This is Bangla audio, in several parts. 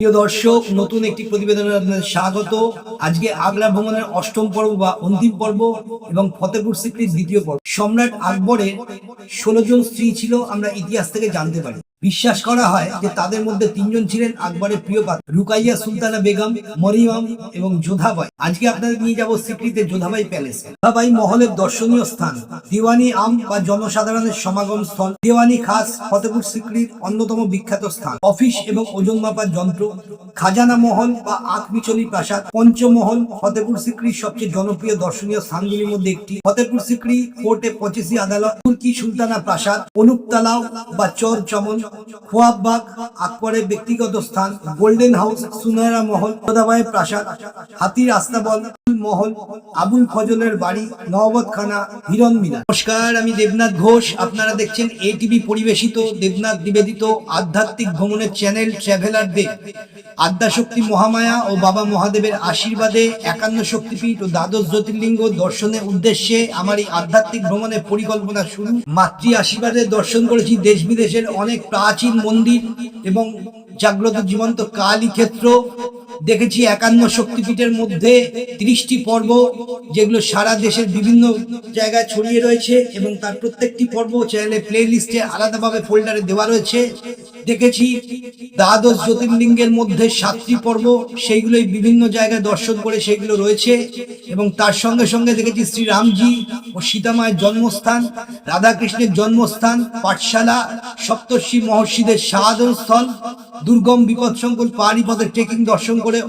প্রিয় দর্শক, নতুন একটি প্রতিবেদনে আপনাদের স্বাগত। আজকে আগ্রা ভ্রমণের অষ্টম পর্ব বা অন্তিম পর্ব এবং ফতেপুর সিক্রির দ্বিতীয় পর্ব। সম্রাট আকবরের ষোলো জন স্ত্রী ছিল, আমরা ইতিহাস থেকে জানতে পারি। বিশ্বাস করা হয় যে তাদের মধ্যে তিনজন ছিলেন আকবরের প্রিয় পাত্র। রুকাইয়া, সুলতানা বেগম, মরিয়ম এবং যোধাবাই। আজকে আপনাদের নিয়ে যাব সিক্রিতে যোধাবাই প্যালেস। যোধাবাই মহলের দর্শনীয় স্থান। দিওয়ানি আম বা জনসাধারণের সমাগম স্থল। দেওয়ানি খাস ফতেপুর সিক্রির অন্যতম বিখ্যাত স্থান। অফিস এবং ওজন মাপার যন্ত্র। খাজানা মহল বা আখমিচলি প্রাসাদ। পঞ্চমহল ফতেপুর সিক্রির সবচেয়ে জনপ্রিয় দর্শনীয় স্থানগুলির মধ্যে একটি। ফতেপুর সিক্রি কোর্টে পঁচিশি আদালত, তুর্কি সুলতানা প্রাসাদ, অনুপ তালাও বা চর চমন আকবরের ব্যক্তিগত স্থান গোল্ডেন হাউস, সুনয়রা মহল, সদাবাই প্রাসাদ, হাতির আস্তাবল, মহল, আবুল ফজলের বাড়ি নবতখানা হিরণ মিলা নমস্কার, আমি দেবনাথ ঘোষ। আপনারা দেখছেন এটিভি পরিবেশিত দেবনাথ নিবেদিত আধ্যাত্মিক ভ্রমণের চ্যানেল ট্রাভেলার দেব আদ্যাশক্তি মহামায়া ও বাবা মহাদেবের আশীর্বাদে একান্ন শক্তিপীঠ ও দ্বাদশ জ্যোতির্লিঙ্গ দর্শনের উদ্দেশ্যে আমার এই আধ্যাত্মিক ভ্রমণের পরিকল্পনা শুরু। মাতৃ আশীর্বাদে দর্শন করেছি দেশ বিদেশের অনেক প্রাচীন মন্দির এবং জাগ্রত জীবন্ত কালী ক্ষেত্র দেখেছি একান্ন শক্তিপীঠের মধ্যে ত্রিশটি পর্ব, যেগুলো সারা দেশের বিভিন্ন জায়গায় ছড়িয়ে রয়েছে এবং তার প্রত্যেকটি পর্ব চ্যানেলে প্লে লিস্টে আলাদাভাবে ফোল্ডারে দেওয়া রয়েছে। দেখেছি দ্বাদশ জ্যোতির্লিঙ্গের মধ্যে সাতটি পর্ব, সেইগুলোই বিভিন্ন জায়গায় দর্শন করে সেগুলো রয়েছে এবং তার সঙ্গে সঙ্গে দেখেছি শ্রীরামজি ও সীতামায়ের জন্মস্থান, রাধাকৃষ্ণের জন্মস্থান, পাঠশালা, সপ্তর্ষি মহর্ষিদের সাধন স্থল দুর্গম বিপদসংকুল পাহাড়ি পথে ট্রেকিং দর্শন করে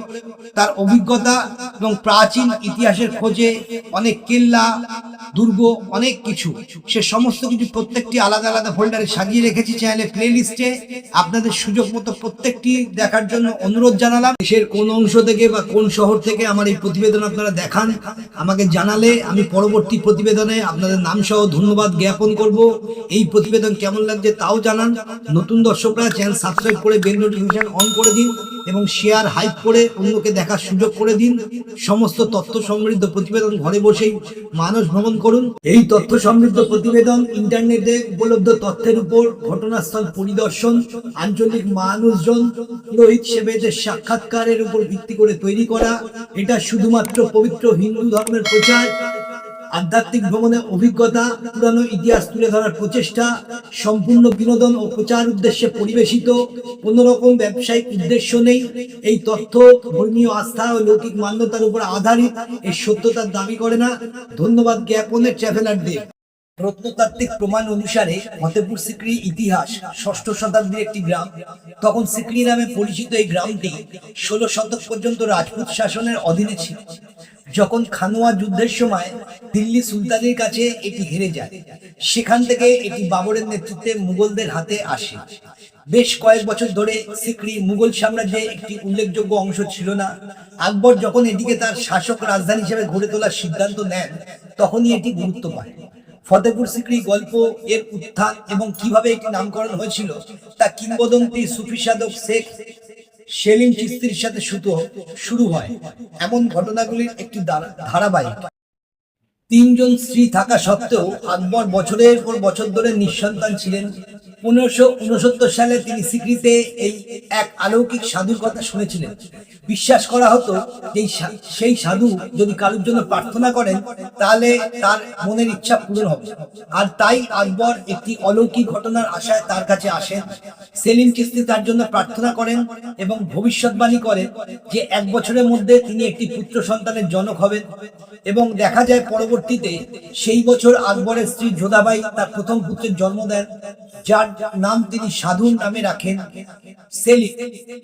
তার অভিজ্ঞতা এবং প্রাচীন ইতিহাসের খোঁজে অনেক কেল্লা, দুর্গ, অনেক কিছু। সে সমস্ত কিছু প্রত্যেকটি আলাদা আলাদা ফোল্ডারে সাজিয়ে রেখেছি চ্যানেলে প্লে লিস্টে আপনাদের সুযোগ মতো প্রত্যেকটি দেখার জন্য অনুরোধ জানালাম। দেশের কোন অংশ থেকে বা কোন শহর থেকে আমার এই প্রতিবেদন আপনারা দেখান, আমাকে জানালে আমি পরবর্তী প্রতিবেদনে আপনাদের নাম সহ ধন্যবাদ জ্ঞাপন করব। এই প্রতিবেদন কেমন লাগছে তাও জানান। নতুন দর্শকরা চ্যানেল সাবস্ক্রাইব করে বেল নোটিফিকেশন অন করে দিন এবং শেয়ার হাইপ করে অন্যকে দেখার সুযোগ করে দিন। সমস্ত তথ্য সমৃদ্ধ প্রতিবেদন ঘরে বসেই মানুষ ভ্রমণ করুন। এই তথ্য সমৃদ্ধ প্রতিবেদন ইন্টারনেটে উপলব্ধ তথ্যের উপর ঘটনাস্থল পরিদর্শন, আঞ্চলিক মানুষজন, পুরোহিত সেবেদের সাক্ষাৎকারের উপর ভিত্তি করে তৈরি করা। এটা শুধুমাত্র পবিত্র হিন্দু ধর্মের প্রচার আধ্যাত্মিক ভ্রমণের অভিজ্ঞতা, পুরানো ইতিহাস তুলে ধরার প্রচেষ্টা, সম্পূর্ণ বিনোদন ও প্রচার উদ্দেশ্যে পরিবেশিত কোন রকম ব্যবসায়িক উদ্দেশ্য নেই। এই তথ্য ধর্মীয় আস্থা ও লৌকিক মান্যতার উপর আধারিত, এই সত্যতার দাবি করে না। ধন্যবাদ জ্ঞাপনের ট্রাভেলারদের। প্রত্নতাত্ত্বিক প্রমাণ অনুসারে ফতেপুর সিক্রি ইতিহাস ষষ্ঠ শতাব্দীর একটি গ্রাম। তখন সিক্রি নামে পরিচিত এই গ্রামটি ষোলো শতক পর্যন্ত রাজপুত শাসনের অধীনে ছিল। যখন খানোয়া যুদ্ধের সময় দিল্লি সুলতানের কাছে এটি হেরে যায়, সেখান থেকে এটি বাবরের নেতৃত্বে মুঘলদের হাতে আসে। বেশ কয়েক বছর ধরে সিক্রি মুঘল সাম্রাজ্যে একটি উল্লেখযোগ্য অংশ ছিল না। আকবর যখন এটিকে তার শাসক রাজধানী হিসেবে গড়ে তোলার সিদ্ধান্ত নেন, তখনই এটি গুরুত্ব পায়। ফতেপুর সিক্রি গল্প এর উত্থান এবং কীভাবে এটি নামকরণ হয়েছিল, তা কিংবদন্তি সুফি সাধক শেখ সেলিম চিস্তির সাথে সুতো শুরু হয়। এমন ঘটনাগুলির একটি ধারাবাহিক। তিনজন স্ত্রী থাকা সত্ত্বেও আকবর বছরের পর বছর ধরে নিঃসন্তান ছিলেন। পনেরোশো উনসত্তর সালে তিনি স্বীকৃতে এই এক আলৌকিক সাধুর কথা শুনেছিলেন। বিশ্বাস করা হতো যে সেই সাধু যদি কারোর জন্য প্রার্থনা করেন, তাহলে তার মনের ইচ্ছা পূরণ হবে। আর তাই আকবর একটি অলৌকিক ঘটনার আশায় তার কাছে আসেন। সেলিম চিস্তি তার জন্য প্রার্থনা করেন এবং ভবিষ্যৎবাণী করেন যে এক বছরের মধ্যে তিনি একটি পুত্র সন্তানের জনক হবেন এবং দেখা যায় পরবর্তীতে সেই বছর আকবরের স্ত্রী যোধাবাই তার প্রথম পুত্রের জন্ম দেন, যার নাম তিনি সাধু নামে রাখেন সেলিম।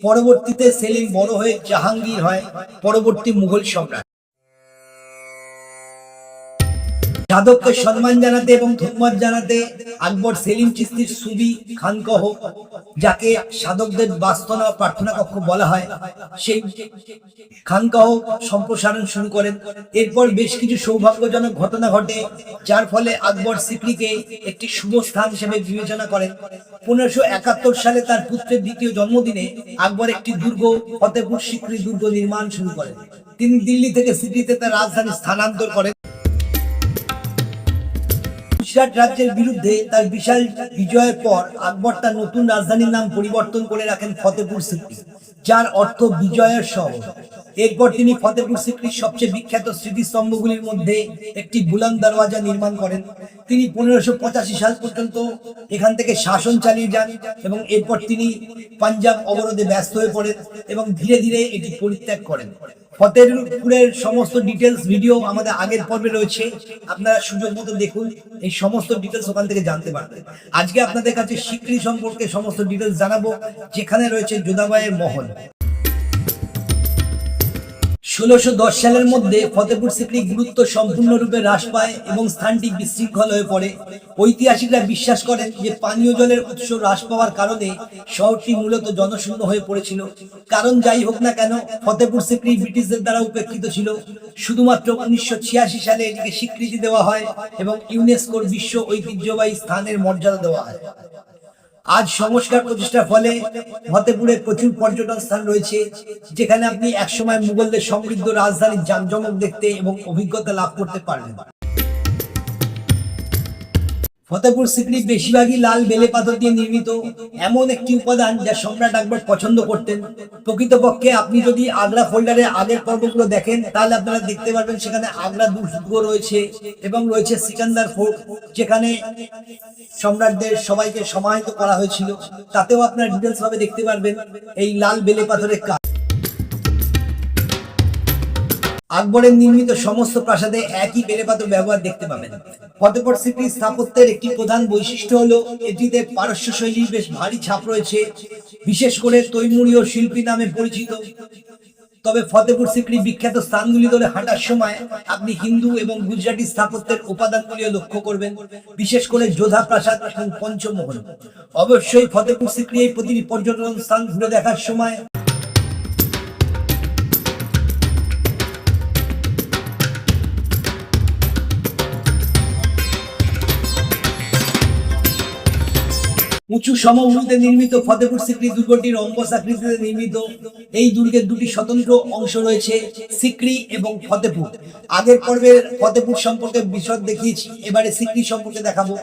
পরবর্তীতে সেলিম বড় হয়ে জাহাঙ্গীর হয় পরবর্তী মুঘল সম্রাট। যাদবকে সম্মান জানাতে এবং ধন্যবাদ জানাতে আকবর সেলিম চিস্তির সুবি খানকহ যাকে সাধকদের বাস্তনা প্রার্থনা কক্ষ বলা হয়, সেই খানকাহ সম্প্রসারণ শুরু করেন। এরপর বেশ কিছু সৌভাগ্যজনক ঘটনা ঘটে, যার ফলে আকবর সিক্রিকে একটি শুভ স্থান হিসেবে বিবেচনা করেন। পনেরোশো একাত্তর সালে তার পুত্রের দ্বিতীয় জন্মদিনে আকবর একটি দুর্গ ফতেপুর সিক্রি দুর্গ নির্মাণ শুরু করেন। তিনি দিল্লি থেকে সিক্রিতে তার রাজধানী স্থানান্তর করেন। গুজরাট রাজ্যের বিরুদ্ধে তার বিশাল বিজয়ের পর আকবর তার নতুন রাজধানীর নাম পরিবর্তন করে রাখেন ফতেপুর সিক্রি যার অর্থ বিজয়ের শহর। এরপর তিনি ফতেপুর সিক্রির সবচেয়ে বিখ্যাত স্মৃতিস্তম্ভগুলির মধ্যে একটি বুলান দরওয়াজা নির্মাণ করেন। তিনি পনেরোশো পঁচাশি সাল পর্যন্ত এখান থেকে শাসন চালিয়ে যান এবং এরপর তিনি পাঞ্জাব অবরোধে ব্যস্ত হয়ে পড়েন এবং ধীরে ধীরে এটি পরিত্যাগ করেন। ফতেপুরের সমস্ত ডিটেলস ভিডিও আমাদের আগের পর্বে রয়েছে। আপনারা সুযোগ মতো দেখুন, এই সমস্ত ডিটেলস ওখান থেকে জানতে পারবেন। আজকে আপনাদের কাছে সিকরি সম্পর্কে সমস্ত ডিটেলস জানাব, যেখানে রয়েছে যোধাবাইয়ের মহল। ষোলোশো সালের মধ্যে ফতেপুর সিক্রি গুরুত্ব সম্পূর্ণরূপে হ্রাস পায় এবং স্থানটি বিশৃঙ্খল হয়ে পড়ে। ঐতিহাসিকরা বিশ্বাস করেন যে পানীয় জলের উৎস হ্রাস পাওয়ার কারণে শহরটি মূলত জনশূন্য হয়ে পড়েছিল। কারণ যাই হোক না কেন ফতেপুর সিক্রি ব্রিটিশদের দ্বারা উপেক্ষিত ছিল। শুধুমাত্র উনিশশো ছিয়াশি সালে এটিকে স্বীকৃতি দেওয়া হয় এবং ইউনেস্কোর বিশ্ব ঐতিহ্যবাহী স্থানের মর্যাদা দেওয়া হয়। আজ সংস্কার প্রতিষ্ঠার ফলে ফতেপুরে প্রচুর পর্যটন স্থান রয়েছে, যেখানে আপনি একসময় মুঘলদের সমৃদ্ধ রাজধানীর জাঁকজমক দেখতে এবং অভিজ্ঞতা লাভ করতে পারবেন ফতেপুর সিক্রি বেশিরভাগই লাল বেলে পাথর দিয়ে নির্মিত এমন একটি উপাদান যা সম্রাট আকবর পছন্দ করতেন। প্রকৃতপক্ষে আপনি যদি আগ্রা ফোল্ডারের আগের পর্বগুলো দেখেন, তাহলে আপনারা দেখতে পারবেন সেখানে আগ্রা দুর্গ রয়েছে এবং রয়েছে সিকান্দার ফোর্ট, যেখানে সম্রাটদের সবাইকে সমাহিত করা হয়েছিল। তাতেও আপনারা ডিটেলস ভাবে দেখতে পারবেন এই লাল বেলে পাথরের কাজ। আকবরের নির্মিত সমস্ত প্রাসাদে একই বেলেপাথর ব্যবহার দেখতে পাবেন। ফতেপুর সিটির স্থাপত্যের একটি প্রধান বৈশিষ্ট্য হলো, এটিতে পারস্য শৈলীর বেশ ভারী ছাপ রয়েছে। বিশেষ করে তৈমুরীয় শিল্পী নামে পরিচিত। তবে ফতেপুর সিক্রি বিখ্যাত স্থানগুলি ধরে হাঁটার সময় আপনি হিন্দু এবং গুজরাটি স্থাপত্যের উপাদানগুলিও লক্ষ্য করবেন। বিশেষ করে যোধা প্রাসাদ এবং পঞ্চমহল অবশ্যই ফতেপুর সিক্রি এই প্রতিটি পর্যটন স্থান ঘুরে দেখার সময় উঁচু সমভূমিতে নির্মিত ফতেপুর সিক্রি দুর্গটি রম্বস আকৃতিতে নির্মিত। এই দুর্গের দুটি স্বতন্ত্র অংশ রয়েছে সিক্রি এবং ফতেপুর। আগের পর্বের ফতেপুর সম্পর্কে বিশদ দেখিয়েছি, এবারে সিক্রি সম্পর্কে দেখাবো।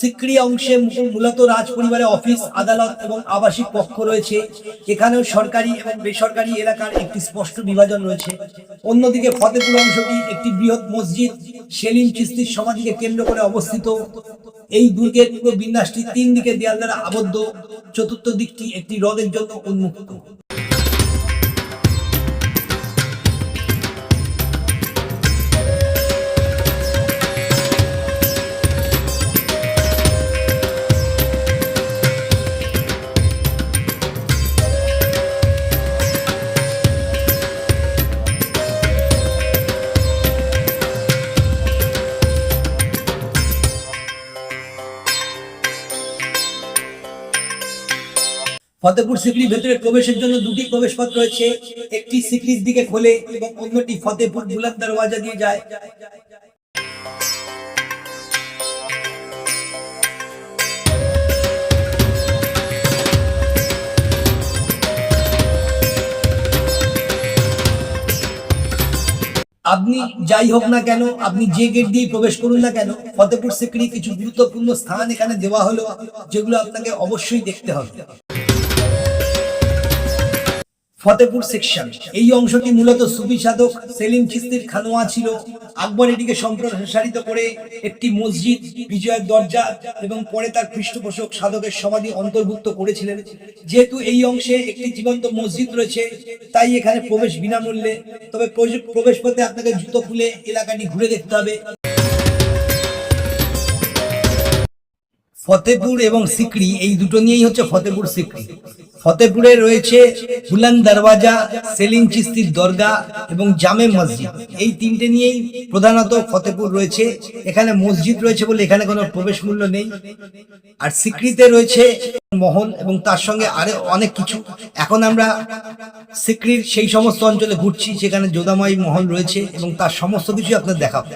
সিক্রি অংশে মূলত রাজ পরিবারের অফিস, আদালত এবং আবাসিক পক্ষ রয়েছে। এখানেও সরকারি এবং বেসরকারি এলাকার একটি স্পষ্ট বিভাজন রয়েছে। অন্যদিকে ফতেপুর অংশটি একটি বৃহৎ মসজিদ, সেলিম চিস্তির সমাধিকে কেন্দ্র করে অবস্থিত। এই দুর্গের পূর্ব বিন্যাসটি তিন দিকে দেয়াল দ্বারা আবদ্ধ, চতুর্থ দিকটি একটি হ্রদের জন্য উন্মুক্ত। ফতেপুর সিক্রির ভেতরে প্রবেশের জন্য দুটি প্রবেশপথ রয়েছে। একটি সিক্রির দিকে খোলে এবং অন্যটি ফতেপুর বুলান দরওয়াজা দিয়ে যায়। আপনি যাই হোক না কেন, আপনি যে গেট দিয়ে প্রবেশ করুন না কেন ফতেপুর সিক্রি কিছু গুরুত্বপূর্ণ স্থান এখানে দেওয়া হলো, যেগুলো আপনাকে অবশ্যই দেখতে হবে। ফতেপুর সেকশন এই অংশটি মূলত সুফি সাধক সেলিম খিস্তির খানোয়া ছিল। আকবর এটিকে সম্প্রসারিত করে একটি মসজিদ, বিজয়ের দরজা এবং পরে তার পৃষ্ঠপোষক সাধকের সমাধি অন্তর্ভুক্ত করেছিলেন। যেহেতু এই অংশে একটি জীবন্ত মসজিদ রয়েছে, তাই এখানে প্রবেশ বিনামূল্যে। তবে প্রবেশ- পথে আপনাকে জুতো খুলে এলাকাটি ঘুরে দেখতে হবে। ফতেপুর এবং সিকরি এই দুটো নিয়েই হচ্ছে ফতেপুর সিকরি ফতেপুরে রয়েছে বুলান দরওয়াজা, সেলিম চিস্তির দরগা এবং জামে মসজিদ। এই তিনটে নিয়েই প্রধানত ফতেপুর রয়েছে। এখানে মসজিদ রয়েছে বলে এখানে কোনো প্রবেশ মূল্য নেই। আর সিকরিতে রয়েছে মহল এবং তার সঙ্গে আরও অনেক কিছু। এখন আমরা সিকরির সেই সমস্ত অঞ্চলে ঘুরছি সেখানে যোদামাই মহল রয়েছে এবং তার সমস্ত কিছু আপনার দেখাবো।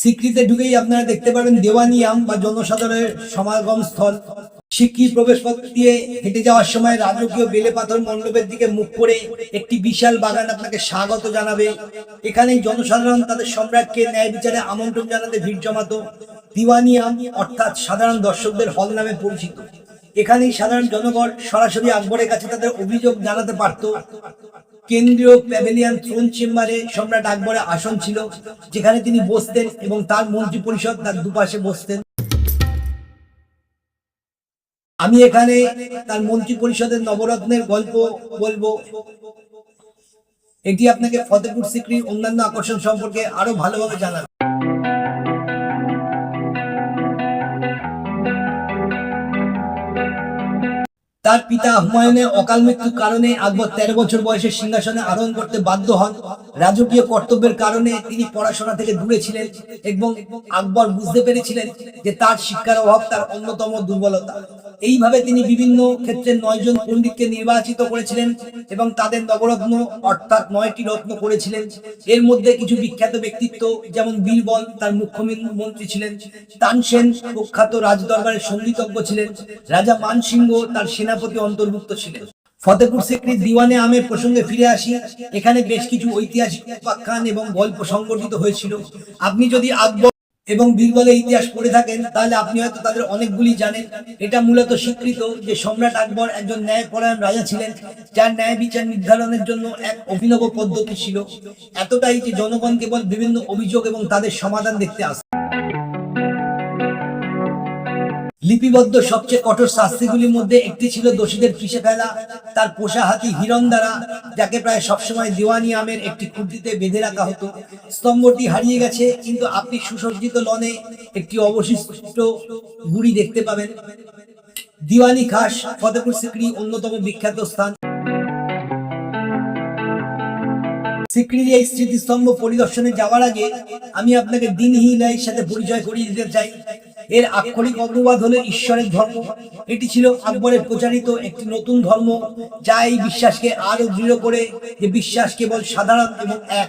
স্বীকৃতে ঢুকেই আপনারা দেখতে পাবেন দেওয়ানিয়াম বা জনসাধারণের সমাগম স্থল। সিকি প্রবেশ পথ দিয়ে হেঁটে যাওয়ার সময় রাজকীয় বেলে পাথর মণ্ডপের দিকে মুখ করে একটি বিশাল বাগান আপনাকে স্বাগত জানাবে। এখানে জনসাধারণ তাদের সম্রাটকে ন্যায় বিচারে আমন্ত্রণ জানাতে ভিড় জমাতো। দিওয়ানিয়াম অর্থাৎ সাধারণ দর্শকদের হল নামে পরিচিত। এখানেই সাধারণ জনগণ সরাসরি আকবরের কাছে তাদের অভিযোগ জানাতে পারত। কেন্দ্রীয় প্যাভিলিয়ন থ্রোন চেম্বারে সম্রাট আকবরের আসন ছিল, যেখানে তিনি বসতেন এবং তার মন্ত্রী পরিষদ তার দুপাশে বসতেন। আমি এখানে তার মন্ত্রী পরিষদের নবরত্নের গল্প বলব। এটি আপনাকে ফতেপুর সিক্রির অন্যান্য আকর্ষণ সম্পর্কে আরও ভালোভাবে জানাবে। তার পিতা হুমায়ুনের অকাল মৃত্যুর কারণে আকবর তেরো বছর বয়সে সিংহাসনে আরোহণ করতে বাধ্য হন। রাজকীয় কর্তব্যের কারণে তিনি পড়াশোনা থেকে দূরে ছিলেন এবং আকবর বুঝতে পেরেছিলেন যে তার শিক্ষার অভাব তার অন্যতম দুর্বলতা। এইভাবে তিনি বিভিন্ন ক্ষেত্রে নয়জন পণ্ডিতকে নির্বাচিত করেছিলেন এবং তাদের নবরত্ন অর্থাৎ নয়টি রত্ন করেছিলেন। এর মধ্যে কিছু বিখ্যাত ব্যক্তিত্ব যেমন বীরবল, তার মুখ্যমন্ত্রী ছিলেন। তানসেন, প্রখ্যাত রাজদরবারের সঙ্গীতজ্ঞ ছিলেন। রাজা মানসিংহ, তার সেনাপতি অন্তর্ভুক্ত ছিলেন ফতেপুর সিক্রি দিওয়ানে আমের প্রসঙ্গে ফিরে আসি, এখানে বেশ কিছু ঐতিহাসিক উপাখ্যান এবং গল্প সংগঠিত হয়েছিল। আপনি যদি আকবর এবং বীরবলের ইতিহাস পড়ে থাকেন, তাহলে আপনি হয়তো তাদের অনেকগুলি জানেন। এটা মূলত স্বীকৃত যে সম্রাট আকবর একজন ন্যায়পরায়ণ রাজা ছিলেন, যার ন্যায় বিচার নির্ধারণের জন্য এক অভিনব পদ্ধতি ছিল। এতটাই যে জনগণ কেবল বিভিন্ন অভিযোগ এবং তাদের সমাধান দেখতে আসে। লিপিবদ্ধ সবচেয়ে কঠোর শাস্তিগুলির মধ্যে একটি ছিল দোষীদের পিষে ফেলা, তার পোষা হাতি হিরণ দ্বারা, যাকে প্রায় সবসময় দিওয়ানি আমের একটি খুঁটিতে বেঁধে রাখা হতো। স্তম্ভটি হারিয়ে গেছে, কিন্তু আপনি সুসজ্জিত লনে একটি অবশিষ্ট গুড়ি দেখতে পাবেন। দিওয়ানি খাস ফতেপুর সিকরি অন্যতম বিখ্যাত স্থান। সিক্রির এই স্মৃতিস্তম্ভ পরিদর্শনে যাওয়ার আগে আমি আপনাকে দিনহীনের সাথে পরিচয় করিয়ে দিতে চাই। এর আক্ষরিক অনুবাদ হলো ঈশ্বরের ধর্ম। এটি ছিল আকবরের প্রচারিত একটি নতুন ধর্ম, যা এই বিশ্বাসকে আরও দৃঢ় করে যে বিশ্বাস কেবল সাধারণ এবং এক।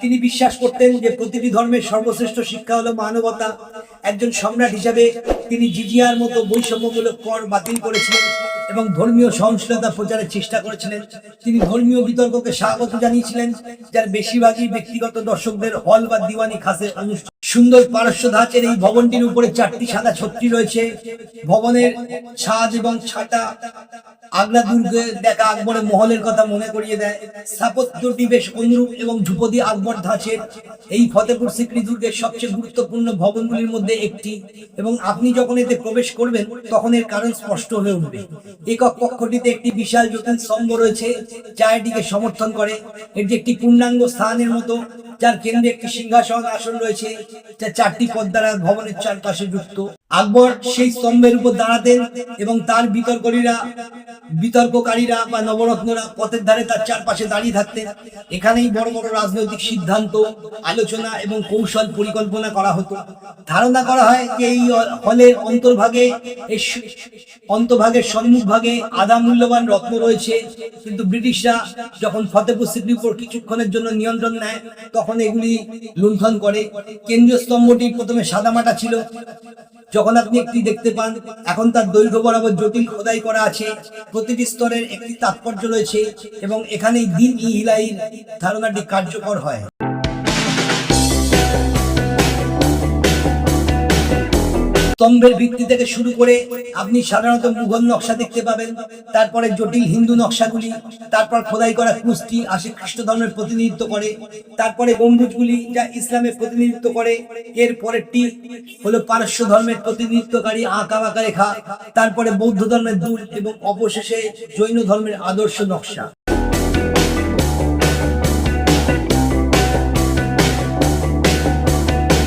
তিনি বিশ্বাস করতেন যে প্রতিটি ধর্মের সর্বশ্রেষ্ঠ শিক্ষা হলো মানবতা। একজন সম্রাট হিসাবে তিনি জিজিয়ার মতো বৈষম্যমূলক কর বাতিল করেছিলেন এবং ধর্মীয় সহনশীলতা প্রচারের চেষ্টা করেছিলেন। তিনি ধর্মীয় বিতর্ককে স্বাগত জানিয়েছিলেন, যার বেশিরভাগই ব্যক্তিগত দর্শকদের হল বা দিওয়ানি খাসের অনুষ্ঠান সুন্দর পারস্য ধাঁচের এই ভবনটির উপরে চারটি সাদা ছত্রি রয়েছে। ভবনের ছাদ এবং ছাটা আগ্রা দুর্গে দেখা আকবরের মহলের কথা মনে করিয়ে দেয়। স্থাপত্যটি বেশ অনুরূপ এবং ধ্রুপদী আকবর ধাঁচের এই ফতেপুর সিক্রি দুর্গের সবচেয়ে গুরুত্বপূর্ণ ভবনগুলির মধ্যে একটি এবং আপনি যখন এতে প্রবেশ করবেন, তখন এর কারণ স্পষ্ট হয়ে উঠবে। একক কক্ষটিতে একটি বিশাল জটিল স্তম্ভ রয়েছে, যা এটিকে সমর্থন করে। এটি একটি পূর্ণাঙ্গ স্থানের মতো যার কেন্দ্রে একটি সিংহাসন আসন রয়েছে যা চারটি পদ্মার ভবনের চারপাশে যুক্ত। আকবর সেই স্তম্ভের উপর দাঁড়াতেন এবং তার বিতর্করীরা বিতর্ককারীরা বা নবরত্নরা পথের ধারে তার চারপাশে দাঁড়িয়ে থাকতেন। এখানেই বড় বড় রাজনৈতিক সিদ্ধান্ত, আলোচনা এবং কৌশল পরিকল্পনা করা হতো। ধারণা করা হয় যে এই হলের অন্তর্ভাগে এই স- অন্তর্ভাগের সম্মুখ ভাগে আধা মূল্যবান রত্ন রয়েছে। কিন্তু ব্রিটিশরা যখন ফতেপুর সিক্রির উপর কিছুক্ষণের জন্য নিয়ন্ত্রণ নেয়, তখন এগুলি লুণ্ঠন করে। কেন্দ্রীয় স্তম্ভটি প্রথমে সাদামাটা ছিল। যখন আপনি একটি দেখতে পান, এখন তার দৈর্ঘ্য বরাবর জটিল খোদাই করা আছে, প্রতিটি স্তরের একটি তাৎপর্য রয়েছে এবং এখানেই দিন ইহিলাই ধারণাটি কার্যকর হয়। স্তম্ভের ভিত্তি থেকে শুরু করে আপনি সাধারণত মুঘল নকশা দেখতে পাবেন, তারপরে জটিল হিন্দু নকশাগুলি, তারপর খোদাই করা কুস্তি আসে খ্রিস্ট ধর্মের প্রতিনিধিত্ব করে, তারপরে গম্বুজগুলি যা ইসলামের প্রতিনিধিত্ব করে এর পরেরটি হলো পারস্য ধর্মের প্রতিনিধিত্বকারী আঁকা বাঁকা রেখা তারপরে বৌদ্ধ ধর্মের দূর এবং অবশেষে জৈন ধর্মের আদর্শ নকশা।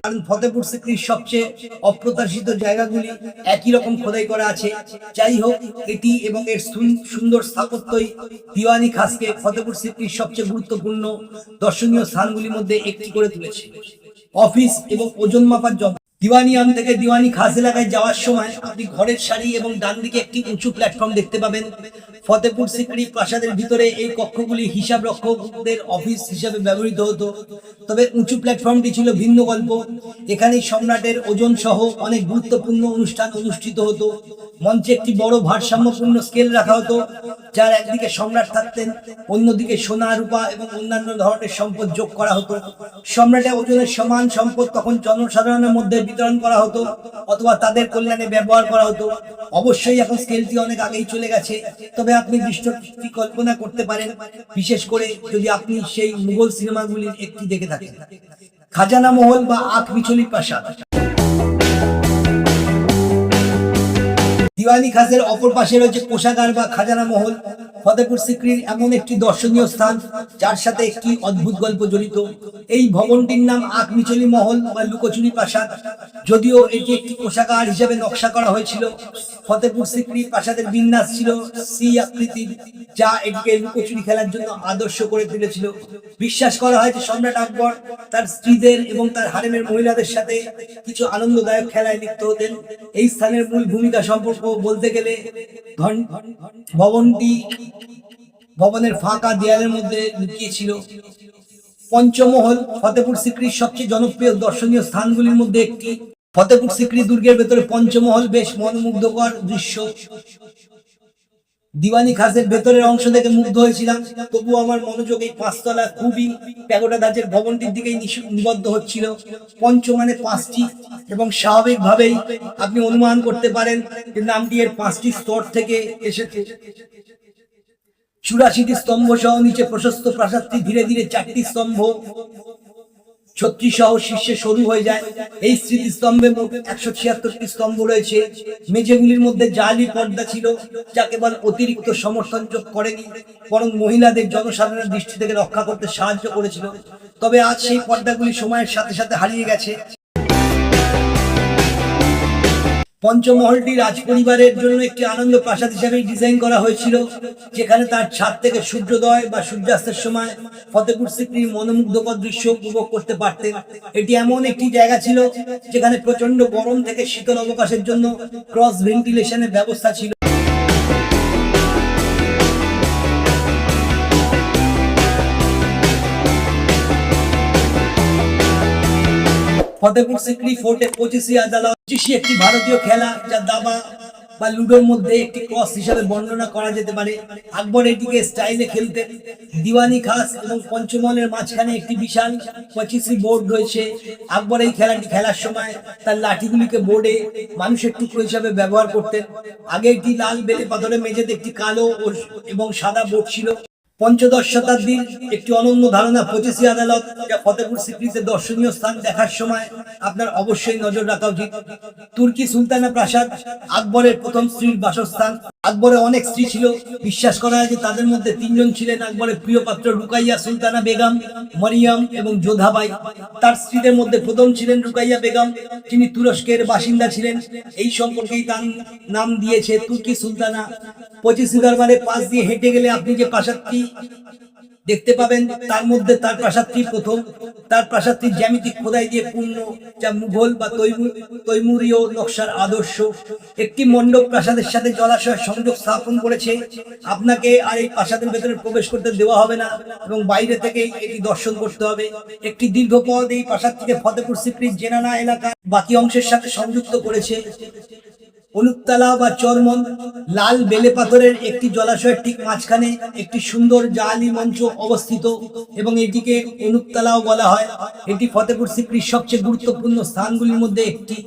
কারণ ফতেপুর সিক্রির সবচেয়ে অপ্রত্যাশিত জায়গাগুলি একই রকম খোদাই করা আছে। যাই হোক এটি এবং এর সুন- সুন্দর স্থাপত্যই দিওয়ানি খাসকে ফতেপুর সিক্রির সবচেয়ে গুরুত্বপূর্ণ দর্শনীয় স্থানগুলির মধ্যে একটি করে তুলেছে। অফিস এবং ওজন মাপার যন্ত্র দিওয়ানিয়াম থেকে দিওয়ানি খাস এলাকায় যাওয়ার সময় আপনি ঘরের সারি এবং ডান দিকে একটি উঁচু প্ল্যাটফর্ম দেখতে পাবেন। ফতেপুর সিকরি প্রাসাদের ভিতরে এই কক্ষগুলি হিসাব রক্ষকদের অফিস হিসাবে ব্যবহৃত হতো। তবে উঁচু প্ল্যাটফর্মটি ছিল ভিন্ন গল্প। এখানে সম্রাটের ওজন সহ অনেক গুরুত্বপূর্ণ অনুষ্ঠান অনুষ্ঠিত হতো। মঞ্চে একটি বড় ভারসাম্যপূর্ণ স্কেল রাখা হতো, যার একদিকে সম্রাট থাকতেন, অন্যদিকে সোনা, রূপা এবং অন্যান্য ধরনের সম্পদ যোগ করা হতো। সম্রাটের ওজনের সমান সম্পদ তখন জনসাধারণের মধ্যে বিতরণ করা হতো, অথবা তাদের কল্যাণে ব্যবহার করা হতো। অবশ্যই এখন স্কেলটি অনেক আগেই চলে গেছে, তবে আপনি দৃশ্যটি কল্পনা করতে পারেন, বিশেষ করে যদি আপনি সেই মুঘল সিনেমাগুলির একটি দেখে থাকেন। খাজানা মহল বা আখ বিচলি প্রাসাদ। দিওয়ানি খাসের অপর পাশে রয়েছে কোষাগার বা খাজানা মহল। ফতেপুর সিক্রির এমন একটি দর্শনীয় স্থান, যার সাথে একটি অদ্ভুত গল্প জড়িত। এই ভবনটির নাম আকমিচলি মহল বা লুকোচুরি প্রাসাদ। যদিও এটি একটি কোষাগার হিসেবে নকশা করা হয়েছিল ফতেপুর সিক্রি প্রাসাদের বিন্যাস ছিল সি আকৃতির, যা এটিকে লুকোচুরি খেলার জন্য আদর্শ করে তুলেছিল। বিশ্বাস করা হয় যে সম্রাট আকবর তার স্ত্রীদের এবং তার হারেমের মহিলাদের সাথে কিছু আনন্দদায়ক খেলায় লিপ্ত হতেন। এই স্থানের মূল ভূমিকা সম্পর্ক বলতে গেলে ভবনটি ভবনের ফাঁকা দেয়ালের মধ্যে লুকিয়েছিল পঞ্চমহল ফতেপুর সিক্রির সবচেয়ে জনপ্রিয় দর্শনীয় স্থানগুলির মধ্যে একটি। ফতেপুর সিক্রি দুর্গের ভেতরে পঞ্চমহল বেশ মনোমুগ্ধকর দৃশ্য। দিওয়ানি খাসের ভেতরের অংশ থেকে মুগ্ধ হয়েছিলাম। তবু আমার মনোযোগ এই পাঁচতলা খুবই প্যাগোডা ধাঁচের ভবনটির দিকেই নিবদ্ধ হচ্ছিল। পঞ্চ মানে পাঁচটি এবং স্বাভাবিকভাবেই আপনি অনুমান করতে পারেন যে নামটি এর পাঁচটি স্তর থেকে এসেছে। চুরাশিটি স্তম্ভ সহ নিচে প্রশস্ত প্রাসাদটি ধীরে ধীরে চারটি স্তম্ভ। ছত্রিশ সহ শীর্ষে সরু হয়ে যায়। এই স্মৃতিস্তম্ভে একশো ছিয়াত্তরটি স্তম্ভ রয়েছে। মেঝেগুলির মধ্যে জালি পর্দা ছিল, যা কেবল অতিরিক্ত সমর্থন যোগ করেনি, বরং মহিলাদের জনসাধারণের দৃষ্টি থেকে রক্ষা করতে সাহায্য করেছিল। তবে আজ সেই পর্দাগুলি সময়ের সাথে সাথে হারিয়ে গেছে। পঞ্চমহলটি রাজ পরিবারের জন্য একটি আনন্দ প্রাসাদ হিসাবেই ডিজাইন করা হয়েছিল, যেখানে তার ছাদ থেকে সূর্যোদয় বা সূর্যাস্তের সময় ফতেপুর সিক্রির মনোমুগ্ধকর দৃশ্য উপভোগ করতে পারতেন। এটি এমন একটি জায়গা ছিল, যেখানে প্রচণ্ড গরম থেকে শীতল অবকাশের জন্য ক্রস ভেন্টিলেশনের ব্যবস্থা ছিল। ফতেপুর সিক্রি ফোর্টে পঁচিশি আদালত পঁচিশি একটি ভারতীয় খেলা, যা দাবা বা লুডোর মধ্যে একটি ক্রস হিসাবে বর্ণনা করা যেতে পারে। আকবর এটিকে স্টাইলে খেলতে দিওয়ানি খাস এবং পঞ্চমহলের মাঝখানে একটি বিশাল পঁচিশি বোর্ড রয়েছে। আকবর এই খেলাটি খেলার সময় তার লাঠিগুলিকে বোর্ডে মানুষের টুকরো হিসাবে ব্যবহার করতেন। আগে একটি লাল বেলে পাথরের মেঝেতে একটি কালো এবং সাদা বোর্ড ছিল। পঞ্চদশ শতাব্দীর একটি অনন্য ধারণা পঁচিশি আদালত যা ফতেপুর সিক্রিতে দর্শনীয় স্থান দেখার সময় আপনার অবশ্যই নজর রাখা উচিত। তুর্কি সুলতানা প্রাসাদ আকবরের প্রথম স্ত্রীর বাসস্থান। আকবরের অনেক স্ত্রী ছিল। বিশ্বাস করা হয় যে তাদের মধ্যে তিনজন ছিলেন আকবরের প্রিয় পাত্র রুকাইয়া সুলতানা বেগম, মরিয়াম এবং যোধাবাই। তার স্ত্রীদের মধ্যে প্রথম ছিলেন রুকাইয়া বেগম, তিনি তুরস্কের বাসিন্দা ছিলেন। এই সম্পর্কেই তার নাম দিয়েছে তুর্কি সুলতানা। পঁচিশ দরবারে পাশ দিয়ে হেঁটে গেলে আপনি যে প্রাসাদটি দেখতে পাবেন তার মধ্যে তার প্রাসাদটি প্রথম। তার প্রাসাদটি জ্যামিতিক খোদাই দিয়ে পূর্ণ, যা মুঘল বা তৈমুর, তৈমুরীয় নকশার আদর্শ। একটি মণ্ডপ প্রাসাদের সাথে জলাশয়ের সংযোগ স্থাপন করেছে। আপনাকে আর এই প্রাসাদের ভেতরে প্রবেশ করতে দেওয়া হবে না এবং বাইরে থেকেই এটি দর্শন করতে হবে। একটি দীর্ঘ পথ এই প্রাসাদটিকে ফতেপুর সিক্রির জেনানা এলাকা বাকি অংশের সাথে সংযুক্ত করেছে। অনুত্তলা বা চরমন লাল বেলে পাথরের একটি জলাশয়ের ঠিক মাঝখানে একটি সুন্দর জালি মঞ্চ অবস্থিত এবং এটিকে অনুপতলাও বলা হয়। এটি ফতেপুর সিক্রির সবচেয়ে গুরুত্বপূর্ণ স্থানগুলির মধ্যে একটি।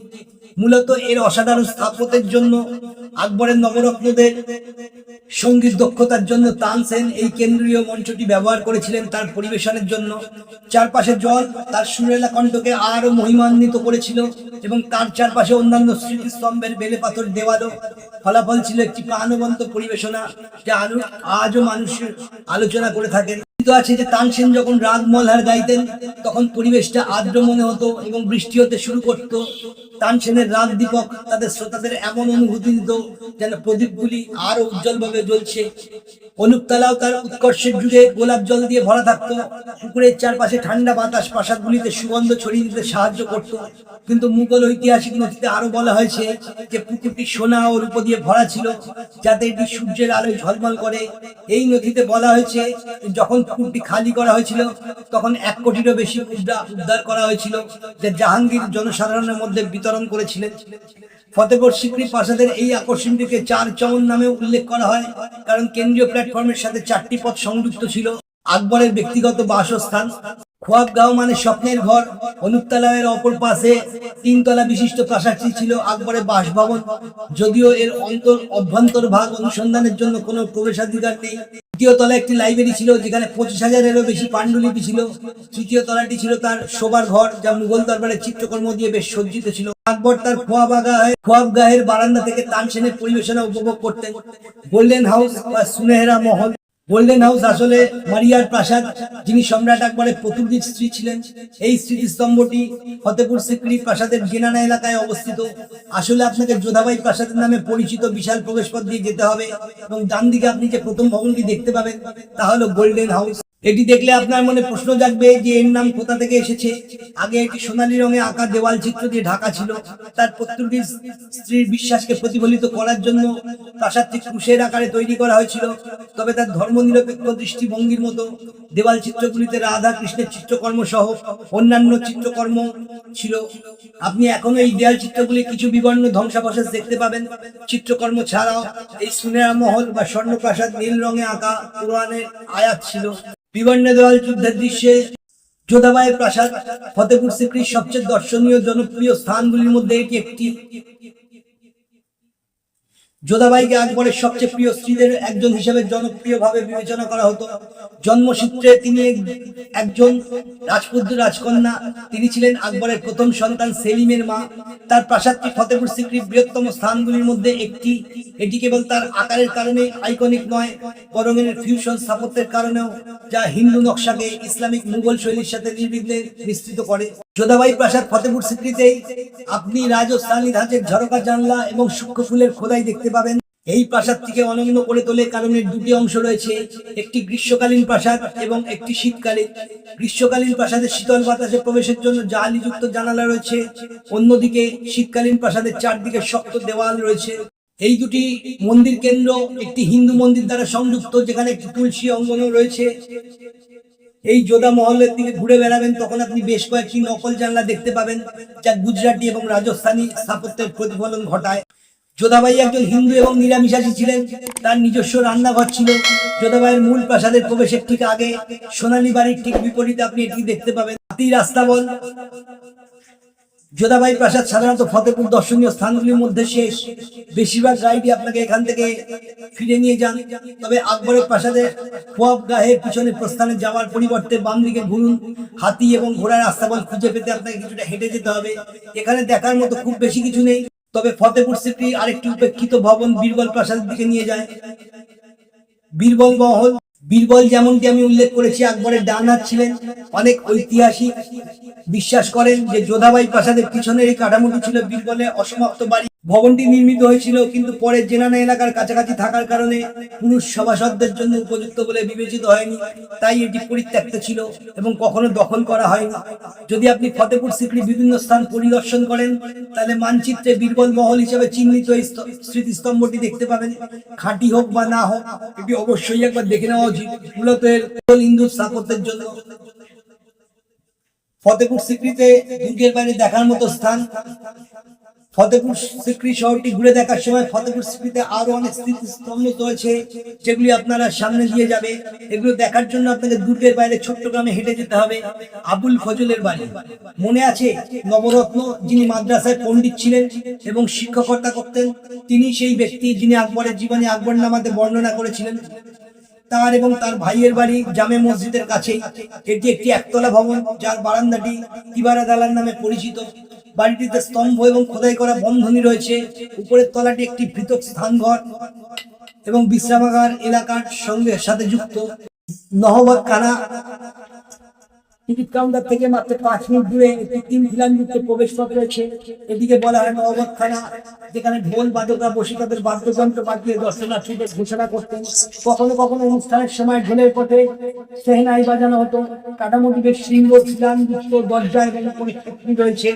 মূলত এর অসাধারণ স্থাপত্যের জন্য আকবরের নবরত্নদের সংগীত দক্ষতার জন্য তানসেন এই কেন্দ্রীয় মঞ্চটি ব্যবহার করেছিলেন তার পরিবেশনের জন্য। চারপাশে জল, তার সুরেলা কণ্ঠকে আরও মহিমান্বিত করেছিল এবং তার চারপাশে অন্যান্য স্মৃতিস্তম্ভের বেলে পাথর দেওয়ালও ফলাফল ছিল একটি প্রাণবন্ত পরিবেশনা যা আজও মানুষের আলোচনা করে থাকেন। কথিত আছে যে তানসেন যখন রাগ মলহার গাইতেন, তখন পরিবেশটা আর্দ্র মনে হতো এবং বৃষ্টি হতে শুরু করত। তানসেনের রাগ দীপক তাদের শ্রোতাদের এমন অনুভূতি দিত যেন প্রদীপগুলি আরও উজ্জ্বলভাবে জ্বলছে। অনুপতলাও তার উৎকর্ষের যুগে গোলাপ জল দিয়ে ভরা থাকতো। পুকুরের চারপাশে ঠান্ডা বাতাস প্রাসাদগুলিতে সুগন্ধ ছড়িয়ে দিতে সাহায্য করত। কিন্তু মুঘল ঐতিহাসিক নথিতে আরও বলা হয়েছে যে পুকুরটি সোনা ও রূপ দিয়ে ভরা ছিল, যাতে এটি সূর্যের আলোয় ঝলমল করে। এই নথিতে বলা হয়েছে যখন পুকুরটি খালি করা হয়েছিল, তখন এক কোটিরও বেশি উদ্ধার করা হয়েছিল, যা জাহাঙ্গীর জনসাধারণের মধ্যে বিতরণ করেছিলেন। ফতেপুর সিক্রি প্রাসাদের এই আকর্ষণটিকে চার চমন নামে উল্লেখ করা হয়, কারণ কেন্দ্রীয় প্ল্যাটফর্মের সাথে চারটি পথ সংযুক্ত ছিল। আকবরের ব্যক্তিগত বাসস্থান। খোয়াবগাঁও মানে স্বপ্নের ঘর। অনুপতলায়ের অপর পাশে তিনতলা বিশিষ্ট প্রাসাদটি ছিল আকবরের বাসভবন। যদিও এর অন্তর অভ্যন্তর ভাগ অনুসন্ধানের জন্য কোনো প্রবেশাধিকার নেই। দ্বিতীয় তলায় একটি লাইব্রেরি ছিল, যেখানে পঁচিশ হাজারেরও বেশি পাণ্ডুলিপি ছিল। তৃতীয় তলাটি ছিল তার শোবার ঘর, যা মুঘল দরবারের চিত্রকর্ম দিয়ে বেশ সজ্জিত ছিল। আকবর তার খোয়াবাগাহে খোয়াবগাহের বারান্দা থেকে তানসেনের পরিবেশনা উপভোগ করতেন। গোল্ডেন হাউস বা সুনেহেরা মহল। গোল্ডেন হাউস আসলে মারিয়ার প্রাসাদ, যিনি সম্রাট আকবরের প্রতিনিধি স্ত্রী ছিলেন। এই স্মৃতিস্তম্ভটি ফতেপুর সিক্রি প্রাসাদের জেনানা এলাকায় অবস্থিত। আসলে আপনাকে যোধাবাই প্রাসাদের নামে পরিচিত বিশাল প্রবেশপথ দিয়ে যেতে হবে এবং ডান দিকে আপনি যে প্রথম ভবনটি দেখতে পাবেন, তা হলো গোল্ডেন হাউস এটি দেখলে আপনার মনে প্রশ্ন জাগবে যে এর নাম কোথা থেকে এসেছে? আগে এটি সোনালী রঙে আঁকা দেওয়াল চিত্র দিয়ে ঢাকা ছিল। তার প্রত্যেকটি স্ত্রীর বিশ্বাসকে প্রতিফলিত করার জন্য প্রাসাদটি ক্রুশের আকারে তৈরি করা হয়েছিল। তবে তার ধর্মনিরপেক্ষ দৃষ্টিভঙ্গির মতো দেওয়াল চিত্রগুলিতে রাধা কৃষ্ণের চিত্রকর্ম সহ অন্যান্য চিত্রকর্ম ছিল। আপনি এখনও এই দেয়াল চিত্রগুলি কিছু বিবর্ণ ধ্বংসাবশেষ দেখতে পাবেন। চিত্রকর্ম ছাড়াও এই সুনেরা মহল বা স্বর্ণপ্রাসাদ নীল রঙে আঁকা পুরাণের আয়াত ছিল। বিবর্ণ দেওয়াল যুদ্ধের দৃশ্যে যোধাবাই প্রাসাদ ফতেপুর সিক্রির সবচেয়ে দর্শনীয়, জনপ্রিয় স্থানগুলির মধ্যে এটি একটি। যোধাবাইকে আকবরের সবচেয়ে প্রিয় স্ত্রীদের একজন হিসেবে জনপ্রিয়ভাবে বিবেচনা করা হতো। জন্মসূত্রে তিনি একজন রাজপুত্র রাজকন্যা। তিনি ছিলেন আকবরের প্রথম সন্তান সেলিমের মা। তার প্রাসাদটি ফতেপুর সিক্রির বৃহত্তম স্থানগুলির মধ্যে একটি। এটি কেবল তার আকারের কারণে আইকনিক নয়, বরং ফিউশন স্থাপত্যের কারণেও, যা হিন্দু নকশাকে ইসলামিক মুঘল শৈলীর সাথে নির্বিঘ্নে মিশ্রিত করে। যোধাবাই প্রাসাদ ফতেপুর সিক্রিতেই আপনি রাজস্থানী ধাঁচের ঝরকা জানলা এবং সূক্ষ্ম ফুলের খোদাই দেখতে পাবেন। এই প্রাসাদটিকে অনন্য করে তোলে কারণ এর দুটি অংশ রয়েছে, একটি গ্রীষ্মকালীন প্রাসাদ এবং একটি শীতকালীন। গ্রীষ্মকালীন প্রাসাদের শীতল বাতাসে প্রবেশের জন্য জালিযুক্ত জানালা রয়েছে, অন্যদিকে শীতকালীন প্রাসাদের চারদিকে শক্ত দেওয়াল রয়েছে। এই দুটি মন্দির কেন্দ্র একটি হিন্দু মন্দির দ্বারা সংযুক্ত, যেখানে একটি তুলসী অঙ্গনও রয়েছে। এই যোধা মহলের দিকে ঘুরে বেড়াবেন, তখন আপনি বেশ কয়েকটি নকল জানলা দেখতে পাবেন, যা গুজরাটি এবং রাজস্থানী স্থাপত্যের প্রতিফলন ঘটায়। যোধাবাই একজন হিন্দু এবং নিরামিষাসী ছিলেন, তার নিজস্ব রান্নাঘর ছিল। যোধাবাইয়ের মূল প্রাসাদের প্রবেশের ঠিক আগে সোনালী বাড়ির ঠিক বিপরীতে আপনি এটি দেখতে পাবেন। রাস্তা বল। যোধাবাই প্রাসাদ সাধারণত ফতেপুর দর্শনীয় স্থানগুলির মধ্যে শেষ। বেশিরভাগ গাইডই আপনাকে এখান থেকে ফিরে নিয়ে যান। তবে আকবরের প্রাসাদে খোয়াব গাহের পিছনে প্রস্থানে যাওয়ার পরিবর্তে বাম দিকে ঘুরুন। হাতি এবং ঘোড়ার আস্তাবল খুঁজে পেতে আপনাকে কিছুটা হেঁটে যেতে হবে। এখানে দেখার মতো খুব বেশি কিছু নেই। তবে ফতেপুর সিক্রি আরেকটি উপেক্ষিত ভবন বীরবল প্রাসাদের দিকে নিয়ে যায়। বীরবল মহল বীরবল যেমনটি আমি উল্লেখ করেছি, আকবরের ডান হাত ছিলেন। অনেক ঐতিহাসিক বিশ্বাস করেন যে যোধাবাই প্রাসাদের পিছনের এই কাঠামোটি ছিল বীরবলের অসমাপ্ত বাড়ি। ভবনটি নির্মিত হয়েছিল কিন্তু পরে জেনানা এলাকার কাছাকাছি থাকার কারণে পুরুষ সভাসদদের জন্য উপযুক্ত বলে বিবেচিত হয়নি, তাই এটি পরিত্যক্ত ছিল এবং কখনো দখল করা হয়নি। যদি আপনি ফতেপুর সিক্রি বিভিন্ন স্থান পরিদর্শন করেন, তাহলে মানচিত্রে বীরবল মহল হিসেবে চিহ্নিত স্মৃতিস্তম্ভটি দেখতে পাবেন। খাঁটি হোক বা না হোক, এটি অবশ্যই একবার দেখে নেওয়া মূলত শহরটি ঘুরে দেখার সময় আরও অনেক যেগুলি আপনারা সামনে দিয়ে যাবে। এগুলো দেখার জন্য আপনাকে দুর্গের বাইরে ছোট্ট গ্রামে হেঁটে যেতে হবে আবুল ফজলের বাড়ি। মনে আছে, নবরত্ন যিনি মাদ্রাসায় পণ্ডিত ছিলেন এবং শিক্ষকতা করতেন, তিনি সেই ব্যক্তি যিনি আকবরের জীবনে আকবর নামাতে বর্ণনা করেছিলেন। তার এবং তার ভাইয়ের বাড়ি জামে মসজিদের কাছে এটি একটি একতলা ভবন, যার বারান্দাটি কিবারা দালার নামে পরিচিত। বাড়িটিতে স্তম্ভ এবং খোদাই করা বন্ধনী রয়েছে। উপরের তলাটি একটি পৃথক স্থানঘর এবং বিশ্রামাগার এলাকার সঙ্গে সাথে যুক্ত। নহবত খানা টিকিট কাউন্টার থেকে মাত্র পাঁচ মিনিট দূরে একটি তিন খিলানযুক্ত প্রবেশ পথ রয়েছে। এদিকে বলা হয় নবখানা যেখানে ঢোল বাদকরা বসে তাদের বাদ্যযন্ত্র বাজিয়ে দর্শনার্থীদের ঘোষণা করতেন। কখনো কখনো অনুষ্ঠানের সময় ঢোলের পথে সেহেনাই বাজানো হতো। কাটামোটিদের শৃঙ্গ খিলানযুক্ত দরজা এবং পরিস্থিতি রয়েছে।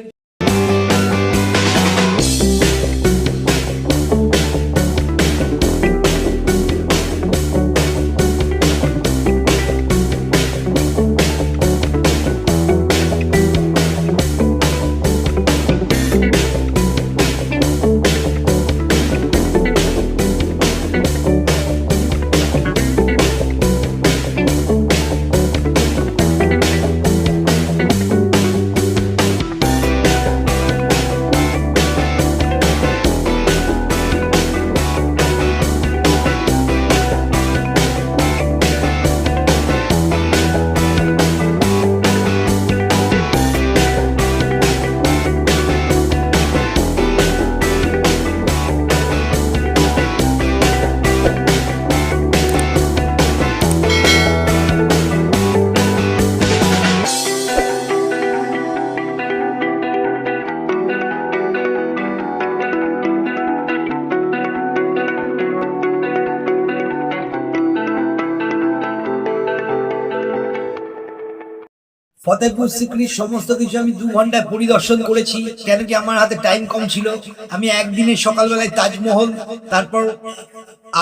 ফতেহপুর সিক্রির সমস্ত কিছু আমি দু ঘন্টায় পরিদর্শন করেছি। কেন কি আমার হাতে টাইম কম ছিল? আমি একদিনে সকালবেলায় তাজমহল, তারপর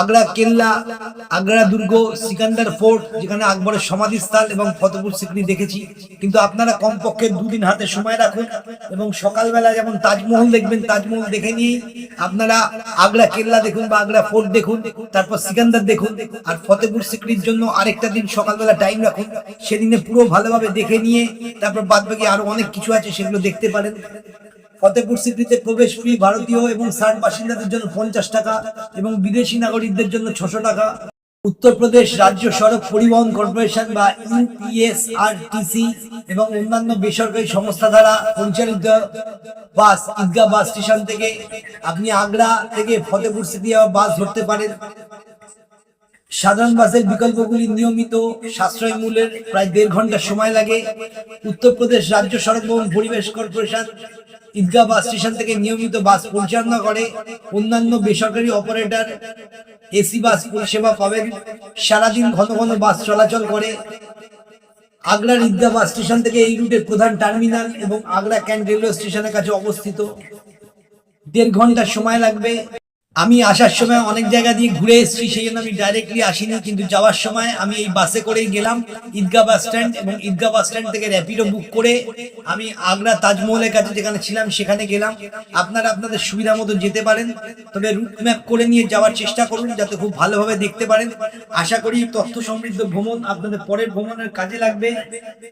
আগ্রা, কেল্লা আগ্রা দুর্গ, সিকান্দার ফোর্ট, যেখানে আকবরের সমাধিস্থল এবং ফতেহপুর সিক্রি দেখেছি। কিন্তু আপনারা কমপক্ষে দুদিন হাতে সময় রাখুন এবং সকালবেলা যেমন তাজমহল দেখবেন, তাজমহল দেখে নিয়েই আপনারা আগ্রা কেল্লা দেখুন বা আগ্রা ফোর্ট দেখুন, তারপর সিকান্দার দেখুন, আর ফতেহপুর সিক্রির জন্য আরেকটা দিন সকালবেলা টাইম রাখুন। সেদিনে পুরো ভালোভাবে দেখে নিয়ে, তারপর বাদ বাকি আরও অনেক কিছু আছে সেগুলো দেখতে পারেন। ফতেহপুর সিক্রিতে প্রবেশ ফি ভারতীয় এবং সার বাসিন্দাদের জন্য পঞ্চাশ টাকা এবং বিদেশি নাগরিকদের জন্য ছশো টাকা। উত্তরপ্রদেশ রাজ্য সড়ক পরিবহন কর্পোরেশন বা ইউপিএসআরটিসি এবং অন্যান্য বেসরকারি সংস্থা দ্বারা পরিচালিত বাস, ঈদগাহ বাস স্টেশন থেকে আপনি আগ্রা থেকে ফতেপুর সিটি বাস ধরতে পারেন। সাধারণ বাসের বিকল্পগুলি নিয়মিত, সাশ্রয় মূল্যের প্রায় দেড় ঘণ্টা সময় লাগে। উত্তরপ্রদেশ রাজ্য সড়ক এবং পরিবেশ কর্পোরেশন ঈদগাহ বাস স্টেশন থেকে নিয়মিত বাস পরিচালনা করে অন্যান্য বেসরকারি অপারেটর, এসি বাস পরিষেবা পাবেন। সারাদিন ঘন ঘন বাস চলাচল করে। আগ্রার ঈদগাহ বাস স্টেশন থেকে এই রুটের প্রধান টার্মিনাল এবং আগ্রা ক্যান্ট রেলওয়ে স্টেশনের কাছে অবস্থিত। দেড় ঘণ্টা সময় লাগবে। আমি আসার সময় অনেক জায়গা দিয়ে ঘুরে এসেছি, সেই জন্য আমি ডাইরেক্টলি আসিনি। কিন্তু যাওয়ার সময় আমি এই বাসে করেই গেলাম ঈদগা বাস স্ট্যান্ড এবং ঈদগা বাস স্ট্যান্ড থেকে র্যাপিডো বুক করে আমি আগ্রা তাজমহলের কাছে যেখানে ছিলাম, সেখানে গেলাম। আপনারা আপনাদের সুবিধা মতো যেতে পারেন, তবে রুট ম্যাপ করে নিয়ে যাওয়ার চেষ্টা করুন, যাতে খুব ভালোভাবে দেখতে পারেন। আশা করি তথ্য সমৃদ্ধ ভ্রমণ আপনাদের পরের ভ্রমণের কাজে লাগবে।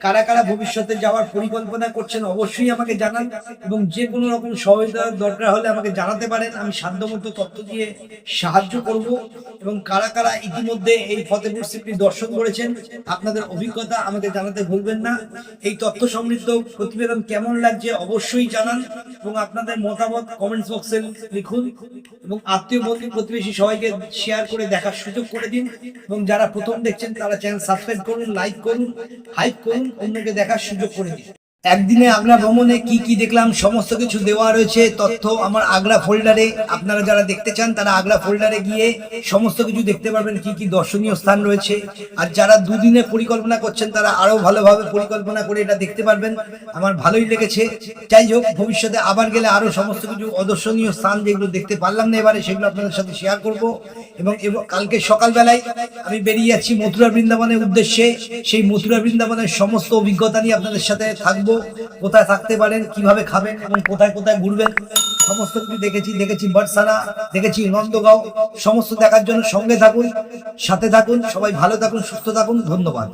কারা কারা ভবিষ্যতে যাওয়ার পরিকল্পনা করছেন অবশ্যই আমাকে জানান এবং যে কোনো রকম সহযোগিতার দরকার হলে আমাকে জানাতে পারেন, আমি সাধ্যমতো তথ্য দিয়ে সাহায্য করব এবং কারা কারা ইতিমধ্যে এই ফতেপুর সিটি দর্শন করেছেন, আপনাদের অভিজ্ঞতা আমাকে জানাতে ভুলবেন না। এই তথ্য সমৃদ্ধ প্রতিবেদন কেমন লাগছে অবশ্যই জানান এবং আপনাদের মতামত কমেন্টস বক্সে লিখুন এবং আত্মীয় বন্ধু প্রতিবেশী সবাইকে শেয়ার করে দেখার সুযোগ করে দিন এবং যারা প্রথম দেখছেন তারা চ্যানেল সাবস্ক্রাইব করুন লাইক করুন হাইপ করুন, অন্যকে দেখার সুযোগ করে দিন। একদিনে আগ্রা ভ্রমণে কি কি দেখলাম? সমস্ত কিছু দেওয়া রয়েছে, তথ্য আমার আগ্রা ফোল্ডারে। আপনারা যারা দেখতে চান, তারা আগ্রা ফোল্ডারে গিয়ে সমস্ত কিছু দেখতে পারবেন, কি কি দর্শনীয় স্থান রয়েছে। আর যারা দুদিনে পরিকল্পনা করছেন, তারা আরও ভালোভাবে পরিকল্পনা করে এটা দেখতে পারবেন। আমার ভালোই লেগেছে। যাই হোক, ভবিষ্যতে আবার গেলে আরও সমস্ত কিছু অদর্শনীয় স্থান যেগুলো দেখতে পারলাম না এবারে, সেগুলো আপনাদের সাথে শেয়ার করব। এবং এবং, কালকে সকালবেলায় আমি বেরিয়ে যাচ্ছি মথুরা বৃন্দাবনের উদ্দেশ্যে। সেই মথুরা বৃন্দাবনের সমস্ত অভিজ্ঞতা নিয়ে আপনাদের সাথে থাকব। কোথায় থাকতে পারেন, কীভাবে খাবেন এবং কোথায় কোথায় ঘুরবেন, সমস্ত কিছু দেখেছি দেখেছি বটসানা দেখেছি নন্দগাঁও, সমস্ত দেখার জন্য সঙ্গে থাকুন, সাথে থাকুন, সবাই ভালো থাকুন, সুস্থ থাকুন, ধন্যবাদ।